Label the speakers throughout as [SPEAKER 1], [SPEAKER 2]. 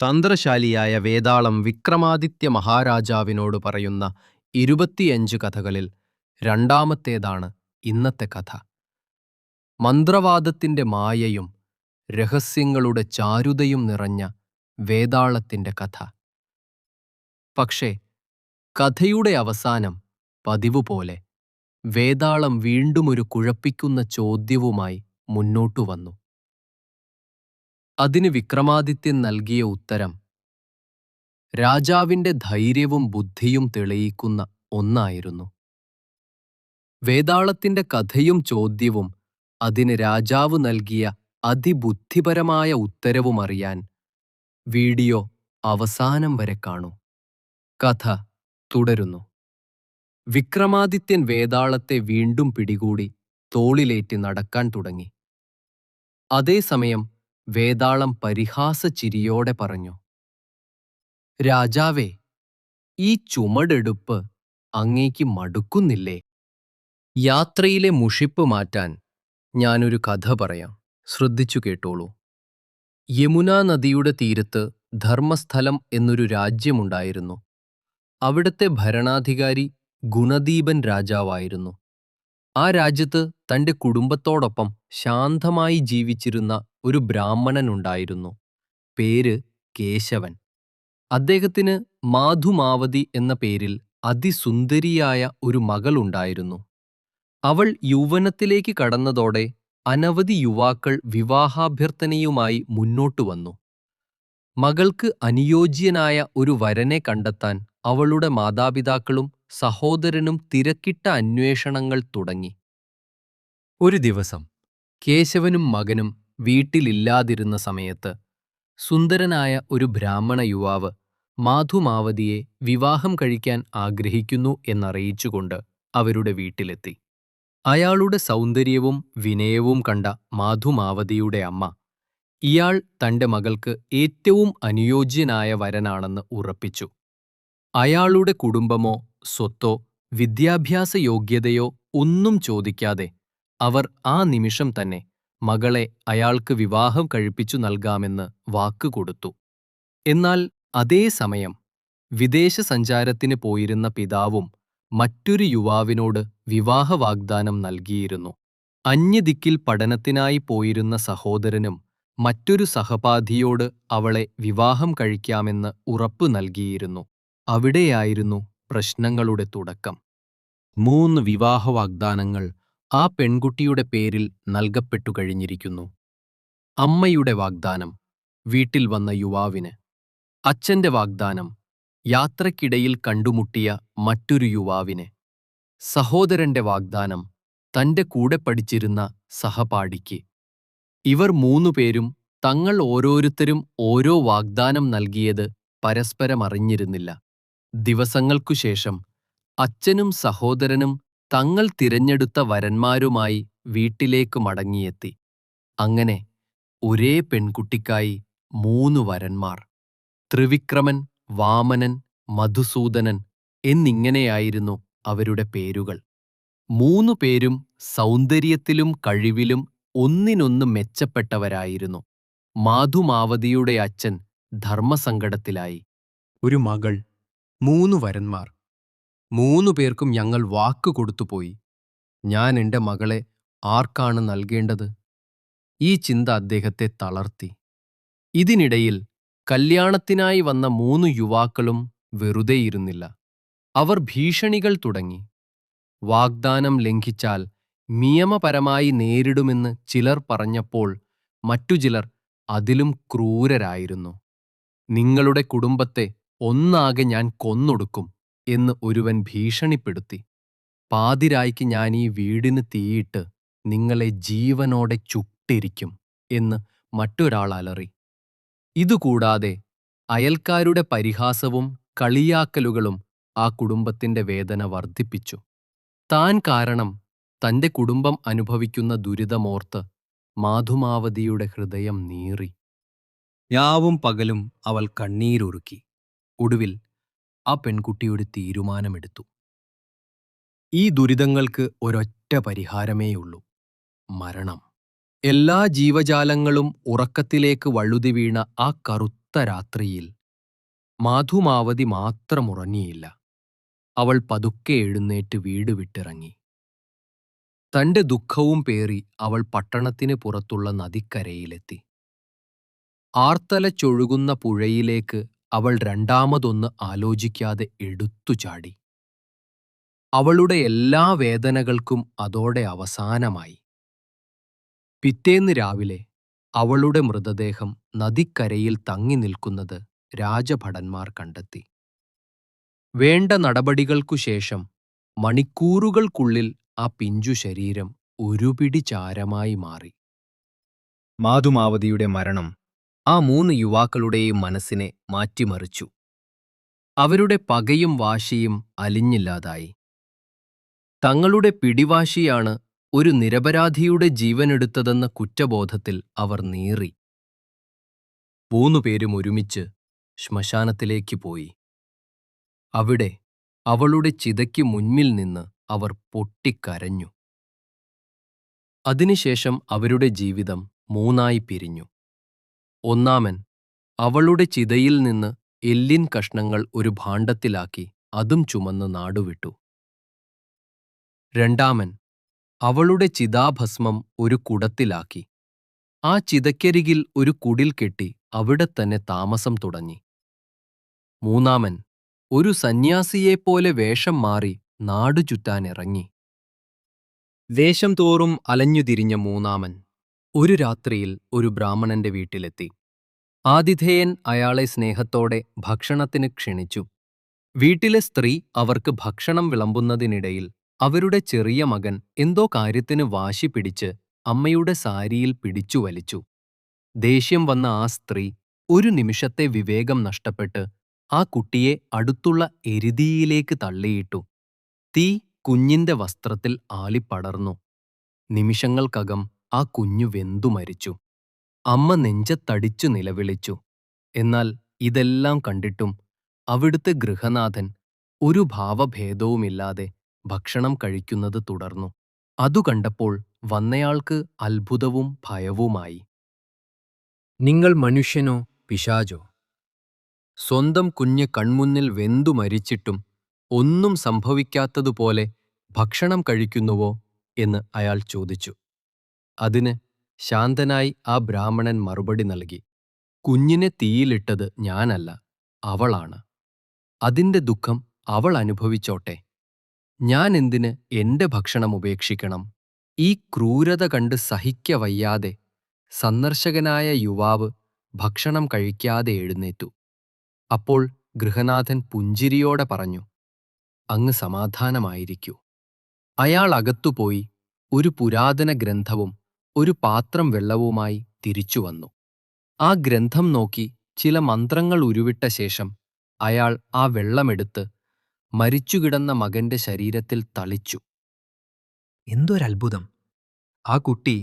[SPEAKER 1] തന്ത്രശാലിയായ വേതാളം വിക്രമാദിത്യ മഹാരാജാവിനോട് പറയുന്ന ഇരുപത്തിയഞ്ച് കഥകളിൽ രണ്ടാമത്തേതാണ് ഇന്നത്തെ കഥ. മന്ത്രവാദത്തിന്റെ മായയും രഹസ്യങ്ങളുടെ ചാരുതയും നിറഞ്ഞ വേതാളത്തിന്റെ കഥ. പക്ഷേ കഥയുടെ അവസാനം പതിവ് പോലെ വേതാളം വീണ്ടും ഒരു കുഴപ്പിക്കുന്ന ചോദ്യവുമായി മുന്നോട്ടു വന്നു. അതിന് വിക്രമാദിത്യൻ നൽകിയ ഉത്തരം രാജാവിന്റെ ധൈര്യവും ബുദ്ധിയും തെളിയിക്കുന്ന ഒന്നായിരുന്നു. വേതാളത്തിന്റെ കഥയും ചോദ്യവും അതിന് രാജാവ് നൽകിയ അതിബുദ്ധിപരമായ ഉത്തരവുമറിയാൻ വീഡിയോ അവസാനം വരെ കാണൂ. കഥ തുടരുന്നു. വിക്രമാദിത്യൻ വേതാളത്തെ വീണ്ടും പിടികൂടി തോളിലേറ്റ് നടക്കാൻ തുടങ്ങി. അതേസമയം വേതാളം പരിഹാസ ചിരിയോടെ പറഞ്ഞു രാജാവേ ഈ ചുമടെടുപ്പ് അങ്ങേക്ക് മടുക്കുന്നില്ലേ? യാത്രയിലെ മുഷിപ്പ് മാറ്റാൻ ഞാനൊരു കഥ പറയാം. ശ്രദ്ധിച്ചു കേട്ടോളൂ. യമുനാ നദിയുടെ തീരത്ത് ധർമ്മസ്ഥലം എന്നൊരു രാജ്യമുണ്ടായിരുന്നു. അവിടത്തെ ഭരണാധികാരി ഗുണദീപൻ രാജാവായിരുന്നു. ആ രാജ്യത്ത് തന്റെ കുടുംബത്തോടൊപ്പം ശാന്തമായി ജീവിച്ചിരുന്ന ഒരു ബ്രാഹ്മണനുണ്ടായിരുന്നു. പേര് കേശവൻ. അദ്ദേഹത്തിന് മാധുമാവതി എന്ന പേരിൽ അതിസുന്ദരിയായ ഒരു മകളുണ്ടായിരുന്നു. അവൾ യൗവനത്തിലേക്ക് കടന്നതോടെ അനവധി യുവാക്കൾ വിവാഹാഭ്യർത്ഥനയുമായി മുന്നോട്ടു വന്നു. മകൾക്ക് അനുയോജ്യനായ ഒരു വരനെ കണ്ടെത്താൻ അവളുടെ മാതാപിതാക്കളും സഹോദരനും തിരക്കിട്ട അന്വേഷണങ്ങൾ തുടങ്ങി. ഒരു ദിവസം കേശവനും മകനും വീട്ടിലില്ലാതിരുന്ന സമയത്ത് സുന്ദരനായ ഒരു ബ്രാഹ്മണ യുവാവ് മാധുമാവതിയെ വിവാഹം കഴിക്കാൻ ആഗ്രഹിക്കുന്നു എന്നറിയിച്ചുകൊണ്ട് അവരുടെ വീട്ടിലെത്തി. അയാളുടെ സൗന്ദര്യവും വിനയവും കണ്ട മാധുമാവതിയുടെ അമ്മ ഇയാൾ തന്റെ മകൾക്ക് ഏറ്റവും അനുയോജ്യനായ വരനാണെന്ന് ഉറപ്പിച്ചു. അയാളുടെ കുടുംബമോ സ്വത്തോ വിദ്യാഭ്യാസ യോഗ്യതയോ ഒന്നും ചോദിക്കാതെ അവർ ആ നിമിഷം തന്നെ മകളെ അയാൾക്ക് വിവാഹം കഴിപ്പിച്ചു നൽകാമെന്ന് വാക്കുകൊടുത്തു എന്നാൽ അതേ സമയം വിദേശ സഞ്ചാരത്തിന് പോയിരുന്ന പിതാവും മറ്റൊരു യുവാവിനോട് വിവാഹ വാഗ്ദാനം നൽകിയിരുന്നു. അന്യദിക്കിൽ പഠനത്തിനായി പോയിരുന്ന സഹോദരനും മറ്റൊരു സഹപാധിയോട് അവളെ വിവാഹം കഴിക്കാമെന്ന് ഉറപ്പു നൽകിയിരുന്നു. അവിടെയായിരുന്നു പ്രശ്നങ്ങളുടെ തുടക്കം. മൂന്ന് വിവാഹ വാഗ്ദാനങ്ങൾ ആ പെൺകുട്ടിയുടെ പേരിൽ നൽകപ്പെട്ടു കഴിഞ്ഞിരിക്കുന്നു. അമ്മയുടെ വാഗ്ദാനം വീട്ടിൽ വന്ന യുവാവിന്. അച്ഛന്റെ വാഗ്ദാനം യാത്രക്കിടയിൽ കണ്ടുമുട്ടിയ മറ്റൊരു യുവാവിന്. സഹോദരന്റെ വാഗ്ദാനം തന്റെ കൂടെ പഠിച്ചിരുന്ന സഹപാഠിക്ക്. ഇവർ മൂന്നുപേരും തങ്ങൾ ഓരോരുത്തരും ഓരോ വാഗ്ദാനം നൽകിയത് പരസ്പരം അറിഞ്ഞിരുന്നില്ല ദിവസങ്ങൾക്കു ശേഷം അച്ഛനും സഹോദരനും തങ്ങൾ തിരഞ്ഞെടുത്ത വരന്മാരുമായി വീട്ടിലേക്ക് മടങ്ങിയെത്തി. അങ്ങനെ ഒരേ പെൺകുട്ടിക്കായി മൂന്നു വരന്മാർ ത്രിവിക്രമൻ വാമനൻ മധുസൂദനൻ എന്നിങ്ങനെയായിരുന്നു അവരുടെ പേരുകൾ. മൂന്നു പേരും സൗന്ദര്യത്തിലും കഴിവിലും ഒന്നിനൊന്ന് മെച്ചപ്പെട്ടവരായിരുന്നു. മാധുമാവതിയുടെ അച്ഛൻ ധർമ്മസങ്കടത്തിലായി. ഒരു മകൾ മൂന്നു വരന്മാർ. മൂന്നു പേർക്കും ഞങ്ങൾ വാക്കു കൊടുത്തുപോയി ഞാൻ എന്റെ മകളെ ആർക്കാണ് നൽകേണ്ടത്? ഈ ചിന്ത അദ്ദേഹത്തെ തളർത്തി. ഇതിനിടയിൽ കല്യാണത്തിനായി വന്ന മൂന്ന് യുവാക്കളും വെറുതെയിരുന്നില്ല അവർ ഭീഷണികൾ തുടങ്ങി. വാഗ്ദാനം ലംഘിച്ചാൽ നിയമപരമായി നേരിടുമെന്ന് ചിലർ പറഞ്ഞപ്പോൾ മറ്റു ചിലർ അതിലും ക്രൂരരായിരുന്നു. നിങ്ങളുടെ കുടുംബത്തെ ഒന്നാകെ ഞാൻ കൊന്നൊടുക്കും എന്ന് ഒരുവൻ ഭീഷണിപ്പെടുത്തി. പാതിരായ്ക്ക് ഞാൻ ഈ വീടിന് തീയിട്ട് നിങ്ങളെ ജീവനോടെ ചുട്ടിരിക്കും എന്ന് മറ്റൊരാൾ അലറി. ഇതുകൂടാതെ അയൽക്കാരുടെ പരിഹാസവും കളിയാക്കലുകളും ആ കുടുംബത്തിന്റെ വേദന വർദ്ധിപ്പിച്ചു. താൻ കാരണം തന്റെ കുടുംബം അനുഭവിക്കുന്ന ദുരിതമോർത്ത് മാധുമാവതിയുടെ ഹൃദയം നീറി. യാവും പകലും അവൾ കണ്ണീരൊരുക്കി. ഒടുവിൽ ആ പെൺകുട്ടിയുടെ തീരുമാനമെടുത്തു. ഈ ദുരിതങ്ങൾക്ക് ഒരൊറ്റ പരിഹാരമേയുള്ളൂ മരണം. എല്ലാ ജീവജാലങ്ങളും ഉറക്കത്തിലേക്ക് വഴുതി വീണ ആ കറുത്ത രാത്രിയിൽ മാധുമാവതി മാത്രം ഉറങ്ങിയില്ല. അവൾ പതുക്കെ എഴുന്നേറ്റ് വീട് വിട്ടിറങ്ങി. തന്റെ ദുഃഖവും പേറി അവൾ പട്ടണത്തിന് പുറത്തുള്ള നദിക്കരയിലെത്തി. ആർത്തലച്ചൊഴുകുന്ന പുഴയിലേക്ക് അവൾ രണ്ടാമതൊന്ന് ആലോചിക്കാതെ എടുത്തു ചാടി. അവളുടെ എല്ലാ വേദനകൾക്കും അതോടെ അവസാനമായി. പിറ്റേന്ന് രാവിലെ അവളുടെ മൃതദേഹം നദിക്കരയിൽ തങ്ങി നിൽക്കുന്നത് രാജഭടന്മാർ കണ്ടെത്തി. വേണ്ട നടപടികൾക്കു ശേഷം മണിക്കൂറുകൾക്കുള്ളിൽ ആ പിഞ്ചു ശരീരം ഒരുപിടി ചാരമായി മാറി.
[SPEAKER 2] മാധുമാവതിയുടെ മരണം
[SPEAKER 1] ആ മൂന്ന് യുവാക്കളുടെയും മനസ്സിനെ മാറ്റിമറിച്ചു. അവരുടെ പകയും വാശിയും അലിഞ്ഞില്ലാതായി. തങ്ങളുടെ പിടിവാശിയാണ് ഒരു നിരപരാധിയുടെ ജീവനെടുത്തതെന്ന കുറ്റബോധത്തിൽ അവർ നീറി. മൂന്നുപേരും ഒരുമിച്ച് ശ്മശാനത്തിലേക്ക് പോയി. അവിടെ അവളുടെ ചിതയ്ക്ക് മുന്നിൽ നിന്ന് അവർ പൊട്ടിക്കരഞ്ഞു. അതിനുശേഷം അവരുടെ ജീവിതം മൂന്നായി പിരിഞ്ഞു. ഒന്നാമൻ അവളുടെ ചിതയിൽ നിന്ന് എല്ലിൻ കഷ്ണങ്ങൾ ഒരു ഭാണ്ഡത്തിലാക്കി അതും ചുമന്ന് നാടുവിട്ടു. രണ്ടാമൻ അവളുടെ ചിതാഭസ്മം ഒരു കുടത്തിലാക്കി. ആ ചിതക്കരികിൽ ഒരു കുടിൽ കെട്ടി അവിടെ തന്നെ താമസം തുടങ്ങി. മൂന്നാമൻ ഒരു സന്യാസിയെപ്പോലെ വേഷം മാറി നാടു ചുറ്റാനിറങ്ങി. ദേശം തോറും അലഞ്ഞുതിരിഞ്ഞ മൂന്നാമൻ ഒരു രാത്രിയിൽ ഒരു ബ്രാഹ്മണന്റെ വീട്ടിലെത്തി. ആതിഥേയൻ അയാളെ സ്നേഹത്തോടെ ഭക്ഷണത്തിന് ക്ഷണിച്ചു. വീട്ടിലെ സ്ത്രീ അവർക്ക് ഭക്ഷണം വിളമ്പുന്നതിനിടയിൽ അവരുടെ ചെറിയ മകൻ എന്തോ കാര്യത്തിന് വാശി പിടിച്ച് അമ്മയുടെ സാരിയിൽ പിടിച്ചു വലിച്ചു. ദേഷ്യം വന്ന ആ സ്ത്രീ ഒരു നിമിഷത്തെ വിവേകം നഷ്ടപ്പെട്ട് ആ കുട്ടിയെ അടുത്തുള്ള എരുതിയിലേക്ക് തള്ളിയിട്ടു. തീ കുഞ്ഞിന്റെ വസ്ത്രത്തിൽ ആളിപ്പടർന്നു. നിമിഷങ്ങൾക്കകം ആ കുഞ്ഞു വെന്തു മരിച്ചു. അമ്മ നെഞ്ചത്തടിച്ചു നിലവിളിച്ചു. എന്നാൽ ഇതെല്ലാം കണ്ടിട്ടും അവിടുത്തെ ഗൃഹനാഥൻ ഒരു ഭാവഭേദവുമില്ലാതെ ഭക്ഷണം കഴിക്കുന്നത് തുടർന്നു. അതു കണ്ടപ്പോൾ വന്നയാൾക്ക് അത്ഭുതവും ഭയവുമായി. നിങ്ങൾ മനുഷ്യനോ പിശാചോ? സ്വന്തം കുഞ്ഞ് കൺമുന്നിൽ വെന്തു മരിച്ചിട്ടും ഒന്നും സംഭവിക്കാത്തതുപോലെ ഭക്ഷണം കഴിക്കുന്നുവോ? എന്ന് അയാൾ ചോദിച്ചു. അതിന് ശാന്തനായി ആ ബ്രാഹ്മണൻ മറുപടി നൽകി കുഞ്ഞിനെ തീയിലിട്ടത് ഞാനല്ല അവളാണ്. അതിന്റെ ദുഃഖം അവൾ അനുഭവിച്ചോട്ടെ. ഞാൻ എന്തിന് എന്റെ ഭക്ഷണം ഉപേക്ഷിക്കണം? ഈ ക്രൂരത കണ്ട് സഹിക്കവയ്യാതെ സന്ദർശകനായ യുവാവ് ഭക്ഷണം കഴിക്കാതെ എഴുന്നേറ്റു. അപ്പോൾ ഗൃഹനാഥൻ പുഞ്ചിരിയോടെ പറഞ്ഞു അങ്ങ് സമാധാനമായിരിക്കൂ. അയാൾ അകത്തുപോയി ഒരു പുരാതന ഗ്രന്ഥവും ഒരു പാത്രം വെള്ളവുമായി തിരിച്ചുവന്നു ആ ഗ്രന്ഥം നോക്കി ചില മന്ത്രങ്ങൾ ഉരുവിട്ട ശേഷം അയാൾ ആ വെള്ളമെടുത്ത് മരിച്ചുകിടന്ന മകന്റെ ശരീരത്തിൽ തളിച്ചു. എന്തൊരത്ഭുതം. ആ കുട്ടി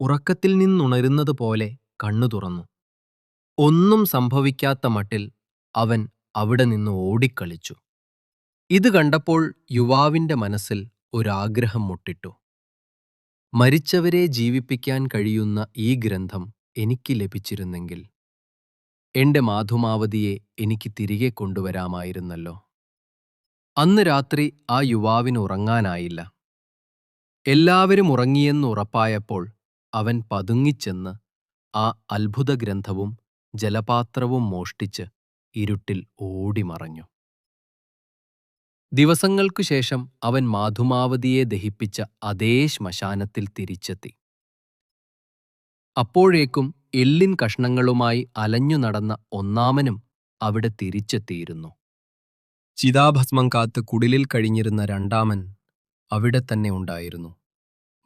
[SPEAKER 1] ഉറക്കത്തിൽ നിന്നുണരുന്നത് പോലെ കണ്ണു തുറന്നു. ഒന്നും സംഭവിക്കാത്ത മട്ടിൽ അവൻ അവിടെ നിന്ന് ഓടിക്കളിച്ചു. ഇത് കണ്ടപ്പോൾ യുവാവിന്റെ മനസ്സിൽ ഒരാഗ്രഹം മുട്ടിട്ടു. മരിച്ചവരെ ജീവിപ്പിക്കാൻ കഴിയുന്ന ഈ ഗ്രന്ഥം എനിക്ക് ലഭിച്ചിരുന്നെങ്കിൽ എന്റെ മാധുമാവതിയെ എനിക്ക് തിരികെ കൊണ്ടുവരാമായിരുന്നല്ലോ. അന്ന് രാത്രി ആ യുവാവിന് ഉറങ്ങാനായില്ല. എല്ലാവരും ഉറങ്ങിയെന്ന് ഉറപ്പായപ്പോൾ അവൻ പതുങ്ങിച്ചെന്ന് ആ അത്ഭുത ഗ്രന്ഥവും ജലപാത്രവും മോഷ്ടിച്ച് ഇരുട്ടിൽ ഓടിമറഞ്ഞു. ദിവസങ്ങൾക്കു ശേഷം അവൻ മാധുമാവതിയെ ദഹിപ്പിച്ച അതേ ശ്മശാനത്തിൽ തിരിച്ചെത്തി. അപ്പോഴേക്കും എല്ലിൻ കഷ്ണങ്ങളുമായി അലഞ്ഞു നടന്ന ഒന്നാമനും അവിടെ തിരിച്ചെത്തിയിരുന്നു. ചിതാഭസ്മം കാത്ത് കുടിലിൽ കഴിഞ്ഞിരുന്ന രണ്ടാമൻ അവിടെ തന്നെ ഉണ്ടായിരുന്നു.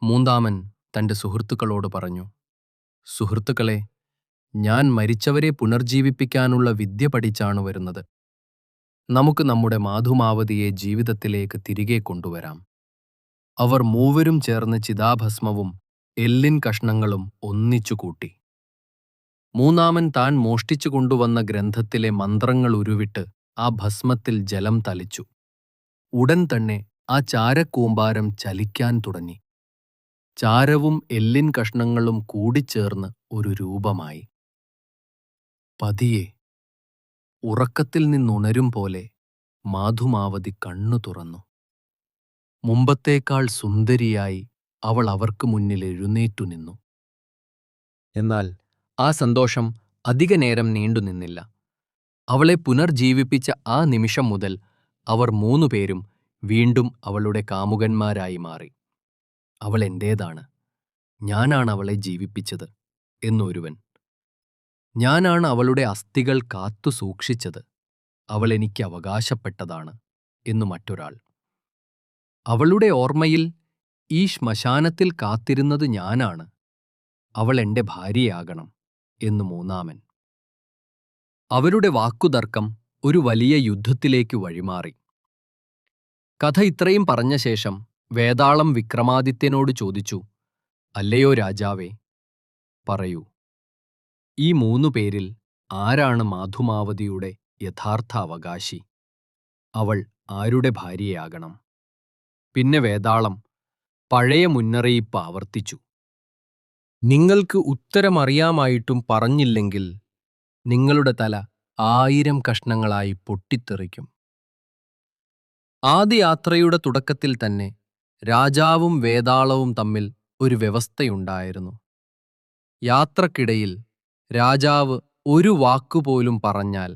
[SPEAKER 1] മൂന്നാമൻ തന്റെ സുഹൃത്തുക്കളോട് പറഞ്ഞു സുഹൃത്തുക്കളെ ഞാൻ മരിച്ചവരെ പുനർജീവിപ്പിക്കാനുള്ള വിദ്യ പഠിച്ചാണ് വരുന്നത്. നമുക്ക് നമ്മുടെ മാധുമാവതിയെ ജീവിതത്തിലേക്ക് തിരികെ കൊണ്ടുവരാം. അവർ മൂവരും ചേർന്ന് ചിതാഭസ്മവും എല്ലിൻ കഷ്ണങ്ങളും ഒന്നിച്ചുകൂട്ടി മൂന്നാമൻ താൻ മോഷ്ടിച്ചു കൊണ്ടുവന്ന ഗ്രന്ഥത്തിലെ മന്ത്രങ്ങൾ ഉരുവിട്ട് ആ ഭസ്മത്തിൽ ജലം തളിച്ചു. ഉടൻ തന്നെ ആ ചാരക്കൂമ്പാരം ചലിക്കാൻ തുടങ്ങി. ചാരവും എല്ലിൻ കഷ്ണങ്ങളും കൂടിച്ചേർന്ന് ഒരു രൂപമായി. പതിയെ ഉറക്കത്തിൽ നിന്നുണരും പോലെ മാധുമാവതി കണ്ണു തുറന്നു. മുമ്പത്തേക്കാൾ സുന്ദരിയായി അവൾ അവർക്ക് മുന്നിൽ എഴുന്നേറ്റു നിന്നു. എന്നാൽ ആ സന്തോഷം അധികനേരം നീണ്ടുനിന്നില്ല അവളെ പുനർജീവിപ്പിച്ച ആ നിമിഷം മുതൽ അവർ മൂന്നുപേരും വീണ്ടും അവളുടെ കാമുകന്മാരായി മാറി. അവൾ എന്റേതാണ്? ഞാനാണ് അവളെ ജീവിപ്പിച്ചത് എന്നൊരുവൻ. ഞാനാണ് അവളുടെ അസ്ഥികൾ കാത്തു സൂക്ഷിച്ചത്. അവൾ എനിക്ക് അവകാശപ്പെട്ടതാണ് എന്നു മറ്റൊരാൾ. അവളുടെ ഓർമ്മയിൽ ഈ ശ്മശാനത്തിൽ കാത്തിരുന്നത് ഞാനാണ്. അവൾ എന്റെ ഭാര്യയാകണം എന്നു മൂന്നാമൻ. അവരുടെ വാക്കുതർക്കം ഒരു വലിയ യുദ്ധത്തിലേക്ക് വഴിമാറി. കഥ ഇത്രയും പറഞ്ഞ ശേഷം വേതാളം വിക്രമാദിത്യനോട് ചോദിച്ചു അല്ലയോ രാജാവേ പറയൂ. ഈ മൂന്നു പേരിൽ ആരാണ് മാധുമാവതിയുടെ യഥാർത്ഥ അവകാശി അവൾ ആരുടെ ഭാര്യയാകണം? പിന്നെ വേതാളം പഴയ മുന്നറിയിപ്പ് ആവർത്തിച്ചു. നിങ്ങൾക്ക് ഉത്തരമറിയാമായിട്ടും പറഞ്ഞില്ലെങ്കിൽ നിങ്ങളുടെ തല ആയിരം കഷ്ണങ്ങളായി പൊട്ടിത്തെറിക്കും. ആദ്യ യാത്രയുടെ തുടക്കത്തിൽ തന്നെ രാജാവും വേതാളവും തമ്മിൽ ഒരു വ്യവസ്ഥയുണ്ടായിരുന്നു. യാത്രക്കിടയിൽ രാജാവ് ഒരു വാക്കുപോലും പറഞ്ഞാൽ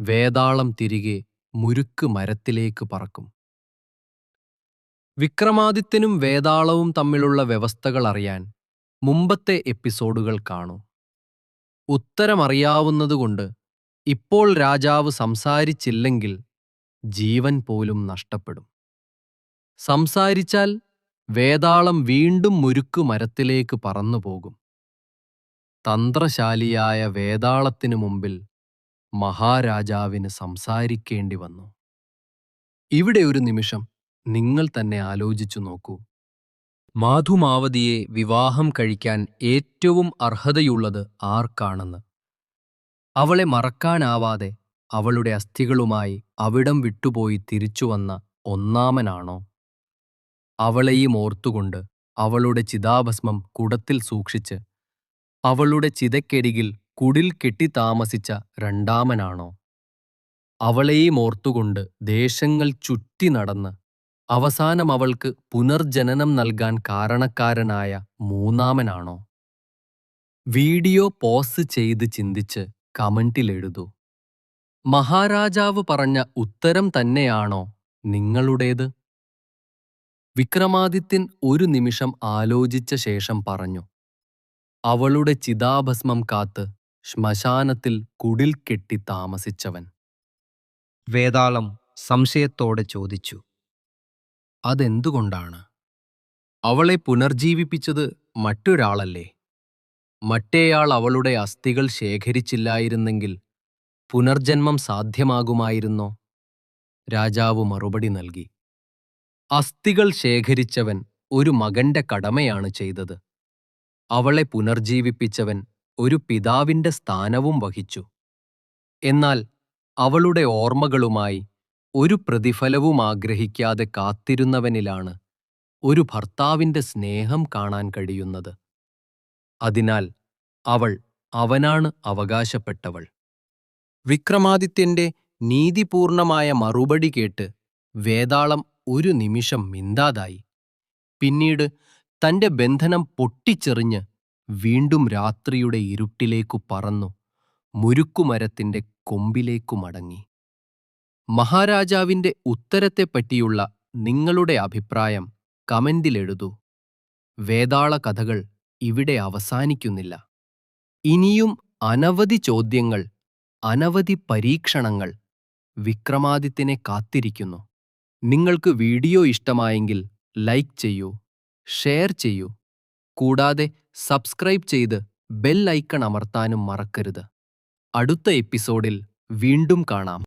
[SPEAKER 1] വേതാളം തിരികെ മുരുക്ക് മരത്തിലേക്ക് പറക്കും. വിക്രമാദിത്യനും വേതാളവും തമ്മിലുള്ള വ്യവസ്ഥകൾ അറിയാൻ മുമ്പത്തെ എപ്പിസോഡുകൾ കാണൂ. ഉത്തരമറിയാവുന്നതുകൊണ്ട് ഇപ്പോൾ രാജാവ് സംസാരിച്ചില്ലെങ്കിൽ ജീവൻ പോലും നഷ്ടപ്പെടും. സംസാരിച്ചാൽ വേതാളം വീണ്ടും മുരുക്കു മരത്തിലേക്ക് പറന്നുപോകും. തന്ത്രശാലിയായ വേതാളത്തിനു മുമ്പിൽ മഹാരാജാവിന് സംസാരിക്കേണ്ടി വന്നു. ഇവിടെ ഒരു നിമിഷം നിങ്ങൾ തന്നെ ആലോചിച്ചു നോക്കൂ. മാധുമാവതിയെ വിവാഹം കഴിക്കാൻ ഏറ്റവും അർഹതയുള്ളത് ആർക്കാണെന്ന്. അവളെ മറക്കാനാവാതെ അവളുടെ അസ്ഥികളുമായി അവിടം വിട്ടുപോയി തിരിച്ചുവന്ന ഒന്നാമനാണോ? അവളെയും ഓർത്തുകൊണ്ട് അവളുടെ ചിതാഭസ്മം കുടത്തിൽ സൂക്ഷിച്ച് അവളുടെ ചിതക്കരികിൽ കുടിൽ കെട്ടി താമസിച്ച രണ്ടാമനാണോ? അവളെയും ഓർത്തുകൊണ്ട് ദേശങ്ങൾ ചുറ്റി നടന്ന് അവസാനം അവൾക്ക് പുനർജനനം നൽകാൻ കാരണക്കാരനായ മൂന്നാമനാണോ? വീഡിയോ പോസ് ചെയ്ത് ചിന്തിച്ച് കമന്റിലെഴുതൂ മഹാരാജാവ് പറഞ്ഞ ഉത്തരം തന്നെയാണോ നിങ്ങളുടേത്? വിക്രമാദിത്യൻ ഒരു നിമിഷം ആലോചിച്ച ശേഷം പറഞ്ഞു. അവളുടെ ചിതാഭസ്മം കാത്ത് ശ്മശാനത്തിൽ കുടിൽ കെട്ടി താമസിച്ചവൻ.
[SPEAKER 2] വേതാളം സംശയത്തോടെ ചോദിച്ചു
[SPEAKER 1] അതെന്തുകൊണ്ടാണ്? അവളെ പുനർജീവിപ്പിച്ചത് മറ്റൊരാളല്ലേ? മറ്റേയാൾ അവളുടെ അസ്ഥികൾ ശേഖരിച്ചില്ലായിരുന്നെങ്കിൽ പുനർജന്മം സാധ്യമാകുമായിരുന്നോ? രാജാവ് മറുപടി നൽകി അസ്ഥികൾ ശേഖരിച്ചവൻ ഒരു മകന്റെ കടമയാണ് ചെയ്തത്. അവളെ പുനർജീവിപ്പിച്ചവൻ ഒരു പിതാവിന്റെ സ്ഥാനവും വഹിച്ചു. എന്നാൽ അവളുടെ ഓർമ്മകളുമായി ഒരു പ്രതിഫലവും ആഗ്രഹിക്കാതെ കാത്തിരുന്നവനിലാണ് ഒരു ഭർത്താവിന്റെ സ്നേഹം കാണാൻ കഴിയുന്നത്. അതിനാൽ അവൾ അവനാണ് അവകാശപ്പെട്ടവൾ. വിക്രമാദിത്യന്റെ നീതിപൂർണമായ മറുപടി കേട്ട് വേതാളം ഒരു നിമിഷം മിണ്ടാതായി. പിന്നീട് തന്റെ ബന്ധനം പൊട്ടിച്ചെറിഞ്ഞ് വീണ്ടും രാത്രിയുടെ ഇരുട്ടിലേക്കു പറന്നു. മുരുക്കുമരത്തിന്റെ കൊമ്പിലേക്കു മടങ്ങി. മഹാരാജാവിന്റെ ഉത്തരത്തെപ്പറ്റിയുള്ള നിങ്ങളുടെ അഭിപ്രായം കമന്റിലെഴുതൂ. വേതാള കഥകൾ ഇവിടെ അവസാനിക്കുന്നില്ല. ഇനിയും അനവധി ചോദ്യങ്ങൾ അനവധി പരീക്ഷണങ്ങൾ വിക്രമാദിത്യനെ കാത്തിരിക്കുന്നു. നിങ്ങൾക്ക് വീഡിയോ ഇഷ്ടമായെങ്കിൽ ലൈക്ക് ചെയ്യൂ. ഷെയർ ചെയ്യൂ. കൂടാതെ സബ്സ്ക്രൈബ് ചെയ്ത് ബെൽ ഐക്കൺ അമർത്താനും മറക്കരുത്. അടുത്ത എപ്പിസോഡിൽ വീണ്ടും കാണാം.